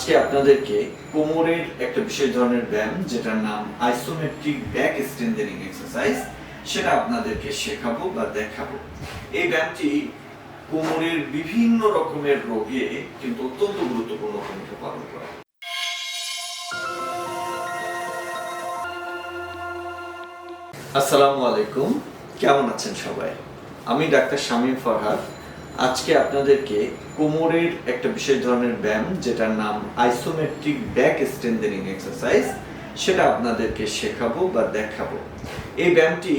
আজকে আপনাদেরকে কোমরের একটা বিশেষ ধরনের ব্যায়াম, যেটার নাম আইসোমেট্রিক ব্যাক স্ট্রেন্থেনিং এক্সারসাইজ সেটা আপনাদেরকে শেখাবো বা দেখাবো। এই ব্যায়ামটি কোমরের বিভিন্ন রকমের রোগে কিন্তু অত্যন্ত গুরুত্বপূর্ণ ভূমিকা পালন করে। আসসালামু আলাইকুম। কেমন আছেন সবাই? আমি ডাক্তার শামীম ফরহাদ। আজকে আপনাদেরকে কোমরের একটা বিশেষ ধরনের ব্যায়াম, যেটার নাম আইসোমেট্রিক ব্যাক স্ট্রেন্থেনিং এক্সারসাইজ সেটা আপনাদেরকে শেখাবো বা দেখাবো। এই ব্যায়ামটি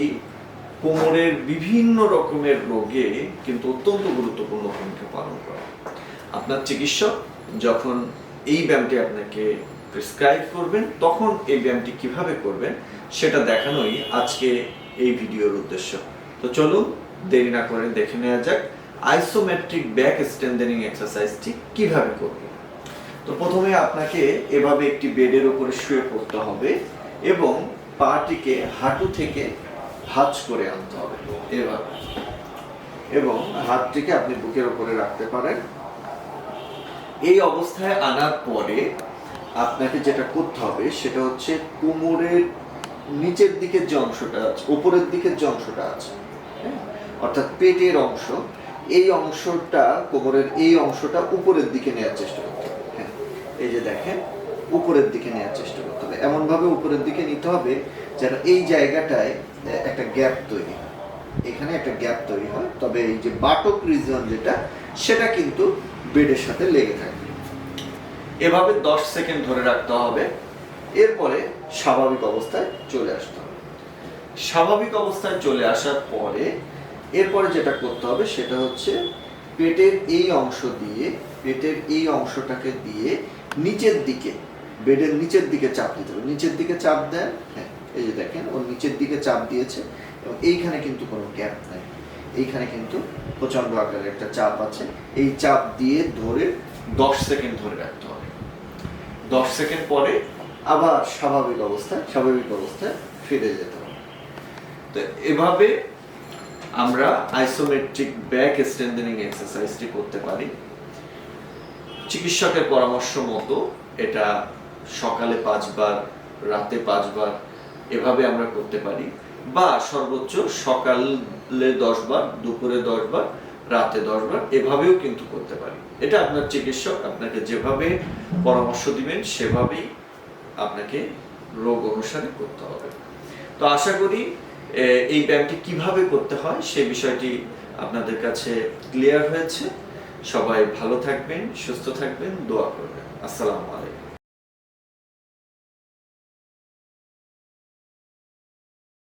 কোমরের বিভিন্ন রকমের রোগে কিন্তু অত্যন্ত গুরুত্বপূর্ণ ভূমিকা পালন করে। আপনার চিকিৎসক যখন এই ব্যায়ামটি আপনাকে প্রেসক্রাইব করবেন, তখন এই ব্যায়ামটি কীভাবে করবেন, সেটা দেখানোই আজকে এই ভিডিওর উদ্দেশ্য। তো চলুন, দেরি না করে দেখে নেওয়া যাক। আইসোমেট্রিক ব্যাক স্ট্রেন্থেনিং এক্সারসাইজটি কীভাবে করব? তো প্রথমে আপনাকে এভাবে একটি বেডের উপরে শুয়ে পড়তে হবে এবং পাটিকে হাঁটু থেকে ভাঁজ করে আনতে হবে এভাবে। এবং হাতটিকে আপনি বুকের উপরে রাখতে পারেন। এই অবস্থায় আনার পরে আপনাকে যেটা করতে হবে সেটা হচ্ছে কোমরের নিচের দিকের যে অংশটা আছে, উপরের দিকের যে অংশটা আছে হ্যাঁ? অর্থাৎ পেটের অংশ এই অংশটা, কোমরের এই অংশটা উপরের দিকে নেওয়ার চেষ্টা করতে হবে। হ্যাঁ এই যে দেখেন, উপরের দিকে নেওয়ার চেষ্টা করতে হবে। এমন ভাবে উপরের দিকে নিতে হবে যেন এই জায়গাটায় একটা গ্যাপ তৈরি হয়। এখানে একটা গ্যাপ তৈরি হয়। তবে এই যে বাটক রিজন যেটা, সেটা কিন্তু বেডের সাথে লেগে থাকবে। এভাবে 10 সেকেন্ড ধরে রাখতে হবে। এরপরে স্বাভাবিক অবস্থায় চলে আসতে হবে। স্বাভাবিক অবস্থায় চলে আসার পরে এরপরে যেটা করতে হবে সেটা হচ্ছে পেটের এই অংশ দিয়ে, পেটের এই অংশটাকে দিয়ে নিচের দিকে, বেডের নিচের দিকে চাপ দিতে হবে। নিচের দিকে চাপ দেন হ্যাঁ এই যে দেখেন, ও নিচের দিকে চাপ দিয়েছে এবং এইখানে কিন্তু কোনো গ্যাপ নাই। এইখানে কিন্তু প্রচণ্ড আকারের একটা চাপ আছে। এই চাপ দিয়ে ধরে দশ সেকেন্ড ধরে রাখতে হবে। দশ সেকেন্ড পরে আবার স্বাভাবিক অবস্থায় স্বাভাবিক অবস্থায় ফিরে যেতে হবে। তো এভাবে আমরা আইসোমেট্রিক ব্যাক স্ট্রেন্থেনিং এক্সারসাইজটি করতে পারি। চিকিৎসকের পরামর্শ মতো এটা সকালে পাঁচবার, রাতে পাঁচবার এভাবে আমরা করতে পারি। বা সর্বোচ্চ সকালে দশবার, দুপুরে দশবার, রাতে দশবার এভাবেও কিন্তু করতে পারি। এটা আপনার চিকিৎসক আপনাকে যেভাবে পরামর্শ দিবেন, সেভাবেই আপনাকে রোগ অনুসারে করতে হবে। তো আশা করি এই ব্যায়ামটি কীভাবে করতে হয় সে বিষয়টি আপনাদের কাছে ক্লিয়ার হয়েছে। সবাই ভালো থাকবেন, সুস্থ থাকবেন, দোয়া করবেন। আসসালামু আলাইকুম।